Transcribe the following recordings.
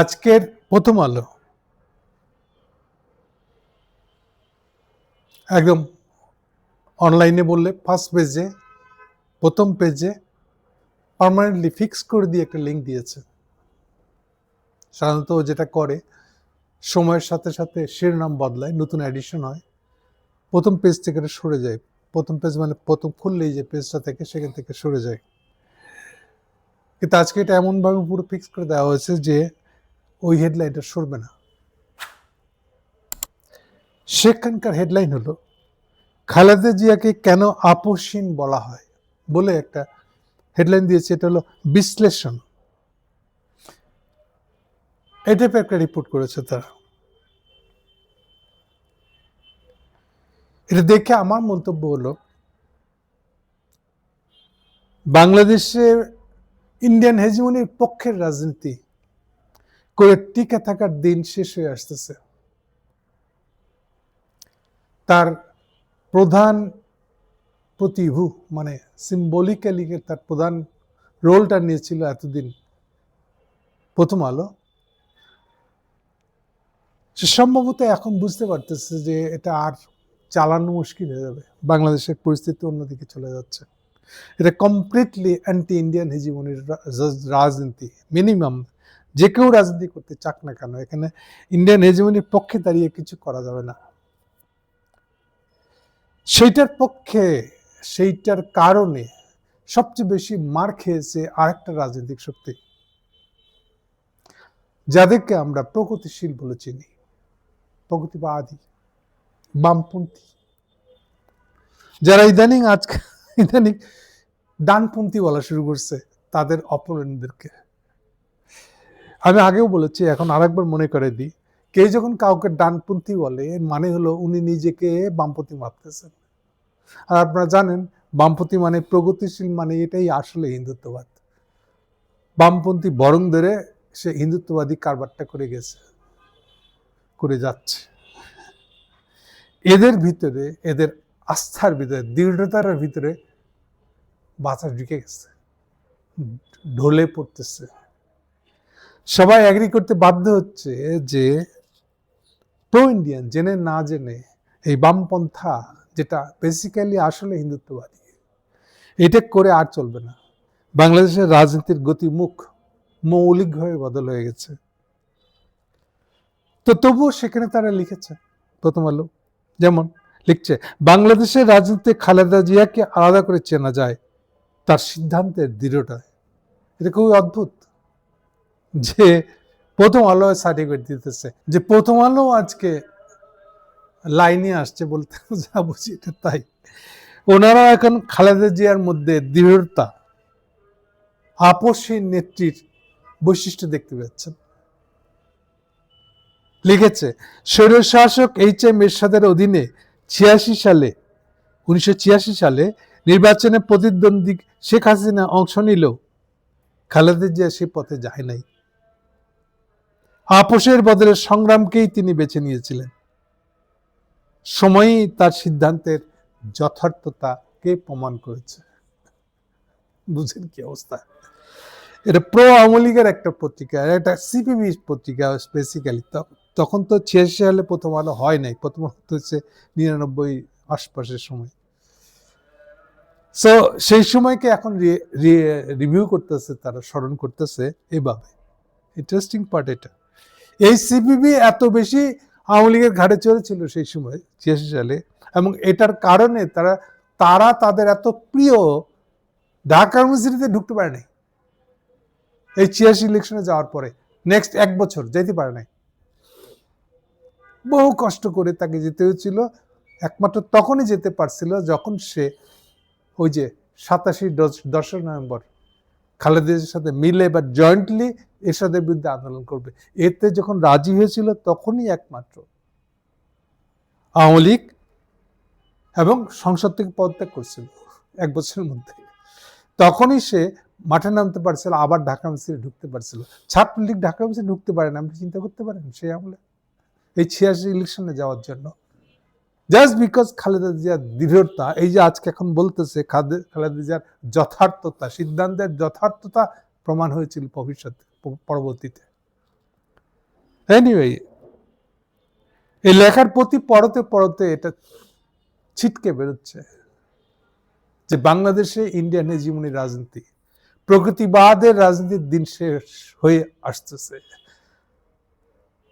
আজকের প্রথম আলো। একদম অনলাইনে বললে ফার্স্ট পেজে প্রথম পেজে পার্মানেন্টলি ফিক্স করে দিয়ে একটা লিঙ্ক দিয়েছে। সাধারণত যেটা করে, সময়ের সাথে সাথে শিরোনাম বদলায়, নতুন অ্যাডিশন হয়। প্রথম পেজ থেকে এটা সরে যায়। প্রথম পেজ মানে প্রথম খুললেই যে পেজটা থেকে সেখান থেকে সরে যায়। কিন্তু আজকে এটা এমনভাবে পুরো ফিক্স করে দেওয়া হয়েছে যে ওই হেডলাইনটা সরবে না। সেখানকার হেডলাইন হলো, খালেদা জিয়াকে কেন আপোষহীন বলা হয় বলে একটা হেডলাইন দিয়েছে, এটা হলো বিশ্লেষণ। টাইপের একটা রিপোর্ট করেছে তারা। এটা দেখে আমার মন্তব্য হলো বাংলাদেশে ইন্ডিয়ান হেজিমনির পক্ষের রাজনীতি করে টিকে থাকার দিন শেষ হয়ে আসতেছে। তার প্রধান প্রতিভু মানে সিম্বলিক্যালি তার প্রধান রোলটা নিয়েছিল এতদিন প্রথম আলো। সে সম্ভবত এখন বুঝতে পারতেছে যে এটা আর চালানো মুশকিল হয়ে যাবে। বাংলাদেশের পরিস্থিতি অন্যদিকে চলে যাচ্ছে। এটা কমপ্লিটলি অ্যান্টি ইন্ডিয়ান হেজিমনির রাজনীতি মিনিমাম যে কেউ রাজনীতি করতে চাক না কেন, এখানে ইন্ডিয়ান হেজিমনির পক্ষে দাঁড়িয়ে কিছু করা যাবে না। সেইটার পক্ষে, সেইটার কারণে সবচেয়ে বেশি মার খেয়েছে আরেকটা রাজনৈতিক শক্তি। যাদেরকে আমরা প্রগতিশীল বলে চিনি। প্রগতিবাদী, বামপন্থী। যারা ইদানিং আজকে, ইদানিং ডানপন্থী বলা শুরু করছে, তাদের অপরেন্টদেরকে আমি আগেও বলেছি, এখন আরেকবার মনে করে দিই কেউ যখন কাউকে ডানপন্থী বলে মানে হলো উনি নিজেকে বামপন্থী ভাবতেছেন। আর আপনারা জানেন, বামপন্থী মানে প্রগতিশীল মানে এটাই আসলে হিন্দুত্ববাদ। বামপন্থী বরং ধরে সে হিন্দুত্ববাদী কারবারটা করে গেছে, করে যাচ্ছে। এদের ভিতরে, এদের আস্থার ভিতরে, দৃঢ়তার ভিতরে বাতাস ঢুকে গেছে, ঢলে পড়তেছে। সবাই অ্যাগ্রি করতে বাধ্য হচ্ছে যে প্রো ইন্ডিয়ান জেনে না জেনে এই বামপন্থা যেটা বেসিক্যালি আসলে হিন্দুত্ববাদী, এটা করে আর চলবে না। বাংলাদেশের রাজনীতির গতিমুখ মৌলিকভাবে বদল হয়ে গেছে। তো তবুও সেখানে তারা লিখেছে, প্রথম আলো, যেমন লিখছে, বাংলাদেশের রাজনীতিতে খালেদা জিয়াকে আলাদা করে চেনা যায় তার সিদ্ধান্তের দৃঢ়টায় এটা খুবই অদ্ভুত। যে প্রথম আলো সার্টিফিকেট দিতেছে, যে প্রথম আলো আজকে লাইনে আসছে বলতে যা বুঝি এটা তাই। ওনারা এখন খালেদা জিয়ার মধ্যে দৃঢ়তা আপসী নেত্রীর বৈশিষ্ট্য দেখতে পাচ্ছেন। লিখেছে, স্বৈরশাসক এইচ এম এরশাদের অধীনে ছিয়াশি সালে, উনিশশো ছিয়াশি সালে নির্বাচনে প্রতিদ্বন্দ্বী শেখ হাসিনা অংশ নিলেও খালেদা জিয়া সে পথে যায় নাই। আপোষের বদলে সংগ্রামকেই তিনি বেছে নিয়েছিলেন। সময়ই তার সিদ্ধান্তের যথার্থতাকে প্রমাণ করেছে। বুঝেন কি অবস্থা? এটা প্রো আওয়ামী লীগের একটা পত্রিকা, এটা সিপিবি পত্রিকা বেসিক্যালি তখন তো ছিয়াশি সালে প্রথম আলো হয় নাই, প্রথম হচ্ছে নিরানব্বই আশপাশের সময়। সো সেই সময়কে এখন রিভিউ করতেছে, তারা স্মরণ করতেছে এভাবে। ইন্টারেস্টিং পার্ট এটা। এই সিপিবি এত বেশি আওয়ামী লীগের ঘাড়ে চলেছিল সেই সময়, ছিয়াশি সালে, এবং এটার কারণে তারা তারা তাদের এত প্রিয় ঢাকা ইউনিভার্সিটিতে ঢুকতে পারে নাই। এই ছিয়াশি ইলেকশনে যাওয়ার পরে নেক্সট এক বছর যেতে পারে নাই। বহু কষ্ট করে তাকে যেতে হয়েছিল, একমাত্র তখনই যেতে পারছিল যখন সে ওই যে সাতাশি দশই নভেম্বর খালেদের সাথে মিলে বা জয়েন্টলি এরশাদের বিরুদ্ধে আন্দোলন করবে। এতে যখন রাজি হয়েছিল তখনই একমাত্র আওয়ামী লীগ এবং সংসদ থেকে পদত্যাগ করছিল এক বছরের মধ্যে। তখনই সে মাঠে নামতে পারছিল, আবার ঢাকা মিস্ত্রি ঢুকতে পারছিল। ছাত্রলীগ ঢাকা মিস্ত্রি ঢুকতে পারে না, আপনি চিন্তা করতে পারেন সেই আমলে। এই ছিয়াশি ইলেকশনে যাওয়ার জন্য। জাস্ট বিকজ খালেদা জিয়ার দৃঢ়তা, এই যে আজকে এখন বলতেছে খালেদা জিয়ার যথার্থতা, সিদ্ধান্তের যথার্থতা প্রমাণ হয়েছিল ভবিষ্যতে পরবর্তীতে। এনিওয়ে এই লেখার প্রতি পড়তে পড়তে এটা ছিটকে বেরোচ্ছে যে বাংলাদেশে ইন্ডিয়ান হেজিমনি রাজনীতি, প্রকৃতিবাদের রাজনীতির দিন শেষ হয়ে আসতেছে।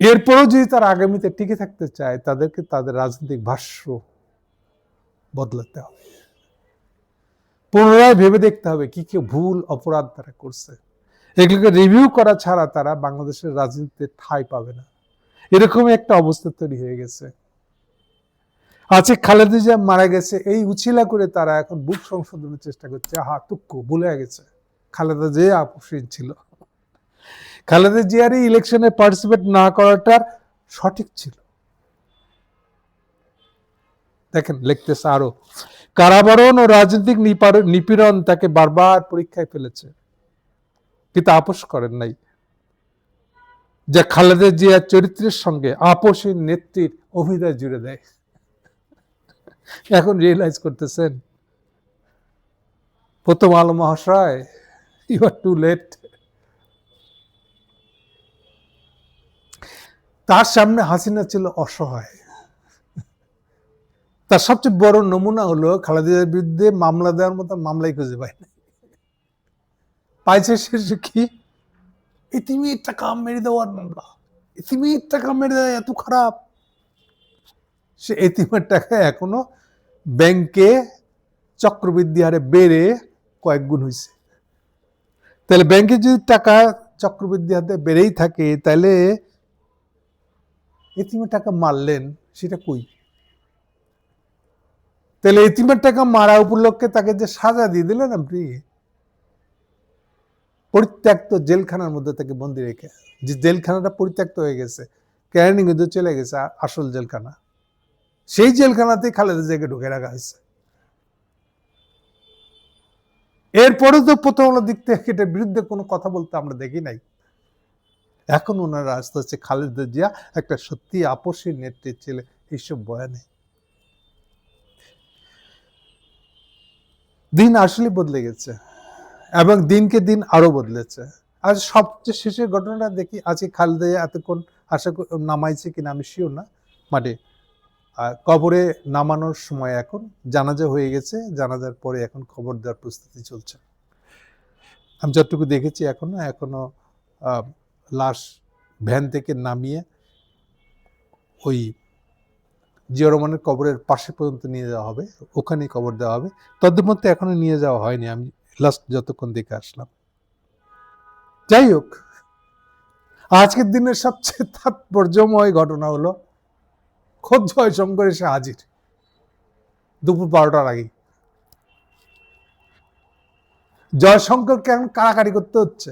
এরপরও যদি তার আগামীতে টিকে থাকতে চায়, তাদেরকে তাদের রাজনৈতিক ভাষ্য বদলাতে হবে। পুনরায় ভেবে দেখতে হবে কি কি ভুল অপরাধ তারা করছে। এগুলোকে রিভিউ করা ছাড়া তারা বাংলাদেশের রাজনীতিতে ঠাঁই পাবে না। এরকম একটা অবস্থা তৈরি হয়ে গেছে। আছে খালেদা জিয়া মারা গেছে, এই উছিলা করে তারা এখন বুক সংশোধনের চেষ্টা করছে। হা তুক্কু, ভুলে গেছে। খালেদা জিয়া আপসীন ছিল। খালেদা জিয়ার এই ইলেকশনে পার্টিসিপেট না করাটা সঠিক ছিল। দেখেন, লিখতেছে আরও। কারাবরণ ও রাজনৈতিক নিপীড়ন তাকে বারবার পরীক্ষায় ফেলেছে। কিন্তু আপোষ করেন নাই। যা খালেদা জিয়ার চরিত্রের সঙ্গে আপোষের নেত্রীর অভিনয় জুড়ে দেয়। এখন রিয়েলাইজ করতেছেন, প্রথম আলো মহাশয় ইউ আর টু লেট তার সামনে হাসিনা ছিল অসহায়। তার সবচেয়ে বড় নমুনা হলো খালেদার বিরুদ্ধে মামলা দেওয়ার মতো মামলাই খুঁজে পায় না পাইছে শেষে কি? ইতিমির টাকা মেরে দেওয়ার মামলা। ইতিমির টাকা মেরে দেওয়া এত খারাপ। সে এতিমের টাকা এখনও ব্যাংকে চক্রবৃদ্ধি হারে বেড়ে কয়েক গুণ হয়েছে তাহলে ব্যাংকে যদি টাকা চক্রবৃদ্ধি হাতে বেড়েই থাকে, তাহলে এতিমের টাকা মারলেন, সেটা কই? তাহলে এতিমের টাকা মারা উপলক্ষে তাকে যে সাজা দিয়ে দিলেন আপনি? পরিত্যক্ত জেলখানার মধ্যে তাকে বন্দি রেখে, যে জেলখানাটা পরিত্যক্ত হয়ে গেছে ক্যারিং কিন্তু চলে গেছে আসল জেলখানা। সেই জেলখানাতেই খালেদা জিয়াকে ঢুকে রাখা হয়েছে। এরপরে তো প্রথম দিক থেকে এটার বিরুদ্ধে কোনো কথা বলতে আমরা দেখি নাই। এখন ওনারা আস্তে হচ্ছে খালেদা জিয়া একটা সত্যি আপসের নেত্রীর ছেলে, এইসব বয়ানে। দিন আসলে বদলে গেছে এবং দিনকে দিন আরও বদলেছে। আজ সবচেয়ে শেষের ঘটনাটা দেখি, আজকে খালেদা এতক্ষণ আশা নামাইছে কিনা আমি শিওর না। মাঠে আর কবরে নামানোর সময় এখন জানাজা হয়ে গেছে, জানাজার পরে এখন খবর দেওয়ার প্রস্তুতি চলছে। আমি যতটুকু দেখেছি এখনও এখনও লাশ ভ্যান থেকে নামিয়ে ওই জিয়া রহমানের কবরের পাশে পর্যন্ত নিয়ে যাওয়া হবে, ওখানেই কবর দেওয়া হবে। তদের মধ্যে এখনও নিয়ে যাওয়া হয়নি, আমি লাস্ট যতক্ষণ দেখে আসলাম। যাই হোক, আজকের দিনের সবচেয়ে তাৎপর্যময় ঘটনা হলো, খোদ জয়শঙ্কর এসে হাজির। দুপুর বারোটার আগে জয়শঙ্করকে এখন কারাকারি করতে হচ্ছে?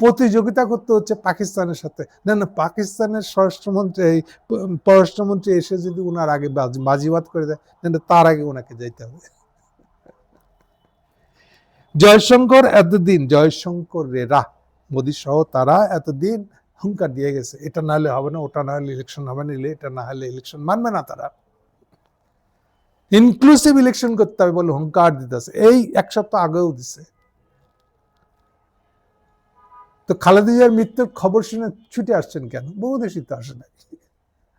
প্রতিযোগিতা করতে হচ্ছে পাকিস্তানের সাথে। না না, পাকিস্তানের স্বরাষ্ট্রমন্ত্রী পররাষ্ট্রমন্ত্রী এসে যদি ওনার আগে বাজিবাদ করে দেয় তার আগে ওনাকে যাইতে হবে। জয়শঙ্কর এতদিন, জয়শঙ্কর রেরা মোদী সহ তারা এতদিন হুঙ্কার দিয়ে গেছে। এটা না হলে হবে না, ওটা না হলে ইলেকশন হবে না এটা না হলে ইলেকশন মানবে না তারা। ইনক্লুসিভ ইলেকশন করতে হবে বলে হুঙ্কার দিতেছে। এই এক সপ্তাহ আগেও দিছে। তো খালেদা জিয়ার মৃত্যুর খবর শুনে ছুটে আসছেন কেন? বহু দেশই তো আসে নাই।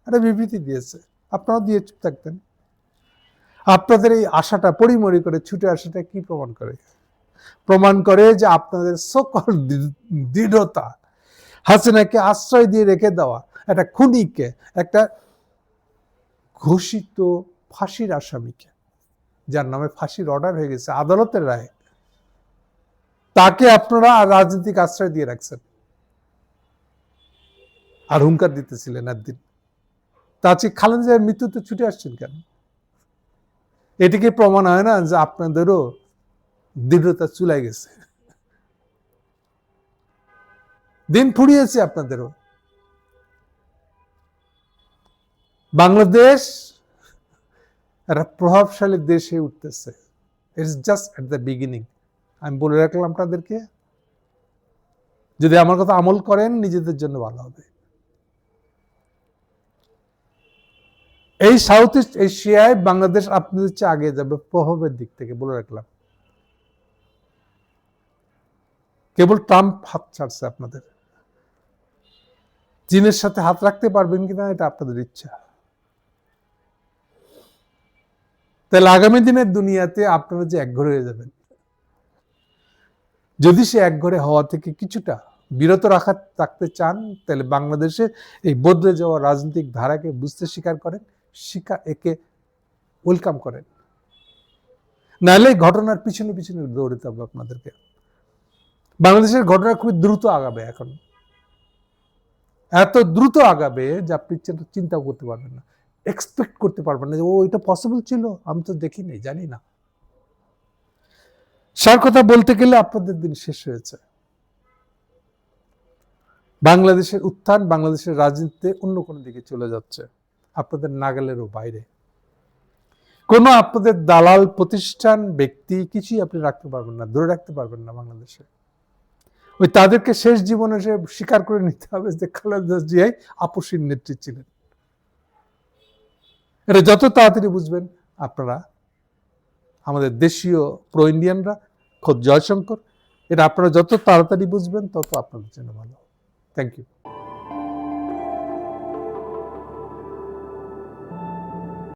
একটা বিবৃতি দিয়েছে। আপনারাও দিয়ে চুপ থাকতেন। আপনাদের এই আশাটা, পরিমরি করে ছুটে আসাটা কি প্রমাণ করে? প্রমাণ করে যে আপনাদের সকল দৃঢ়তা হাসিনাকে আশ্রয় দিয়ে রেখে দেওয়া একটা খুনিকে, একটা ঘোষিত ফাঁসির আসামিকে, যার নামে ফাঁসির অর্ডার হয়ে গেছে, আদালতের রায়। তাকে আপনারা রাজনৈতিক আশ্রয় দিয়ে রাখছেন। আর হুঙ্কার দিতেছিলেন একদিন। তা আজকে খালেদা জিয়ার মৃত্যুতে ছুটে আসছেন কেন? এটিকে প্রমাণ হয় না যে আপনাদেরও দৃঢ়তা চুলাই গেছে? দিন ফুরিয়েছে আপনাদেরও। বাংলাদেশ একটা প্রভাবশালী দেশে উঠতেছে। It's just at the beginning আমি বলে রাখলাম আপনাদেরকে যদি আমার কথা আমল করেন, নিজেদের জন্য ভালো হবে। এই সাউথ ইস্ট এশিয়ায় বাংলাদেশ আপনাদের চেয়ে আগে যাবে, প্রভাবের দিক থেকে বলে রাখলাম। কেবল ট্রাম্প হাত ছাড়ছে আপনাদের। চীনের সাথে হাত রাখতে পারবেন কিনা, এটা আপনাদের ইচ্ছা। তাহলে আগামী দিনের দুনিয়াতে আপনারা যে একঘরে হয়ে যাবেন যদি সে একঘরে হওয়া থেকে কিছুটা বিরত রাখা রাখতে চান, তাহলে বাংলাদেশের এই বদলে যাওয়া রাজনৈতিক ধারাকে বুঝতে স্বীকার করেন শিকার একে ওয়েলকাম করেন। নাহলে ঘটনার পিছনে পিছনে দৌড়তে হবে আপনাদেরকে। বাংলাদেশের ঘটনা খুবই দ্রুত আগাবে এখন। এত দ্রুত আগাবে যে আপনি চিন্তা- চিন্তাও করতে পারবেন না। এক্সপেক্ট করতে পারবেন না যে, ও, এটা পসিবল ছিল? আমি তো দেখিনি, জানি না। সার কথা বলতে গেলে আপনাদের দিন শেষ হয়েছে। বাংলাদেশের উত্থান, বাংলাদেশের রাজনীতিতে অন্য কোনো দিকে চলে যাচ্ছে। আপনাদের নাগালেরও বাইরে। কোনো আপনাদের দালাল প্রতিষ্ঠান, ব্যক্তি কিছুই আপনি রাখতে পারবেন না, ধরে রাখতে পারবেন না বাংলাদেশে। ওই তাদেরকে শেষ জীবনে সে স্বীকার করে নিতে হবে যে খালেদা জিয়াই আপসীর নেত্রী ছিলেন। এটা যত তাড়াতাড়ি বুঝবেন, আপনারা আমাদের দেশীয় প্রো ইন্ডিয়ানরা খোদ জয়শঙ্কর। এটা আপনারা যত তাড়াতাড়ি বুঝবেন, তত আপনাদের জন্য ভালো। Thank you